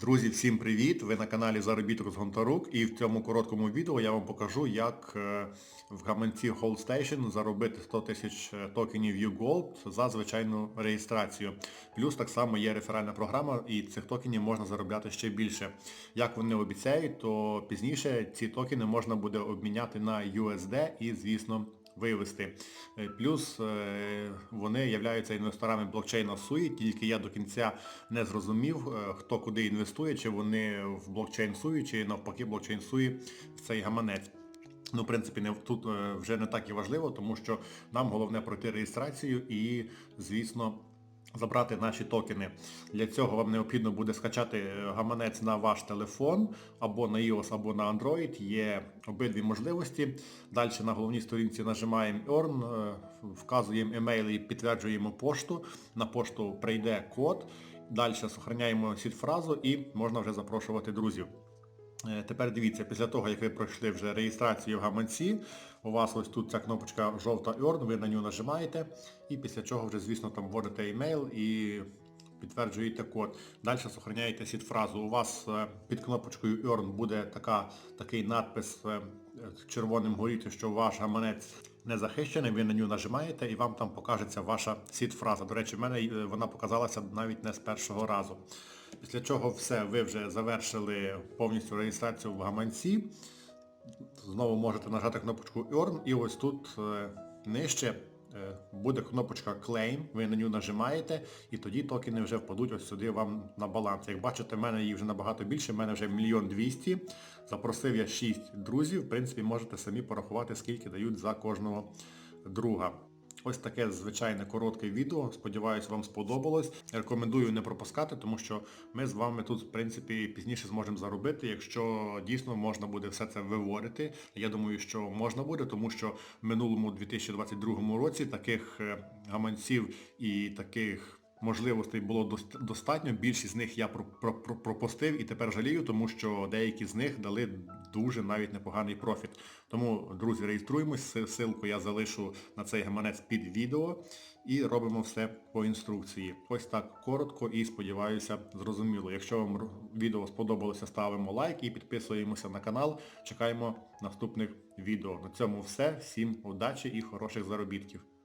Друзі, всім привіт! Ви на каналі Заробіток з Гонтарук і в цьому короткому відео я вам покажу, як е, в гаманці HoldStation заробити 100 тисяч е, токенів UGold за звичайну реєстрацію. Плюс так само є реферальна програма і цих токенів можна заробляти ще більше. Як вони обіцяють, то пізніше ці токени можна буде обміняти на USD і, звісно, вивести. Е, Плюс е, вони являються інвесторами блокчейна Суї, тільки я до кінця не зрозумів, е, хто куди інвестує, чи вони в блокчейн Суї, чи навпаки блокчейн Суї в цей гаманець. Ну, в принципі, не, тут вже не так і важливо, тому що нам головне пройти реєстрацію і, звісно, забрати наші токени. Для цього вам необхідно буде скачати е, гаманець на ваш телефон, або на iOS, або на Android. Є обидві можливості. Далі на головній сторінці нажимаємо Earn, е, вказуємо емейл і підтверджуємо пошту. На пошту прийде код. Далі зберігаємо сід-фразу і можна вже запрошувати друзів. Е, Тепер дивіться, після того, як ви пройшли вже реєстрацію в гаманці, у вас ось тут ця кнопочка жовта Earn, ви на нього нажимаєте і після чого вже, звісно, там вводите емейл і підтверджуєте код. Далі зберігаєте сід-фразу. У вас е, під кнопочкою Earn буде така, такий надпис е, червоним горіти, що ваш гаманець не захищений, ви на нього нажимаєте і вам там покажеться ваша сід-фраза. До речі, в мене вона показалася навіть не з першого разу. Після чого все, ви вже завершили повністю реєстрацію в гаманці. Знову можете нажати кнопочку Earn і ось тут е, нижче е, буде кнопочка Claim, ви на нього нажимаєте і тоді токени вже впадуть ось сюди вам на баланс. Як бачите, в мене їх вже набагато більше, в мене вже мільйон двісті. Запросив я 6 друзів, в принципі, можете самі порахувати, скільки дають за кожного друга. Ось таке звичайне коротке відео. Сподіваюсь, вам сподобалось. Рекомендую не пропускати, тому що ми з вами тут, в принципі, пізніше зможемо заробити, якщо дійсно можна буде все це виводити. Я думаю, що можна буде, тому що в минулому 2022 році таких е, гаманців і таких можливостей було достатньо. Більшість з них я про- про- про- пропустив і тепер жалію, тому що деякі з них дали дуже навіть непоганий профіт. Тому, друзі, реєструємось, ссылку я залишу на цей гаманець під відео і робимо все по інструкції. Ось так коротко і сподіваюся, зрозуміло. Якщо вам відео сподобалося, ставимо лайк і підписуємося на канал. Чекаємо наступних відео. На цьому все. Всім удачі і хороших заробітків.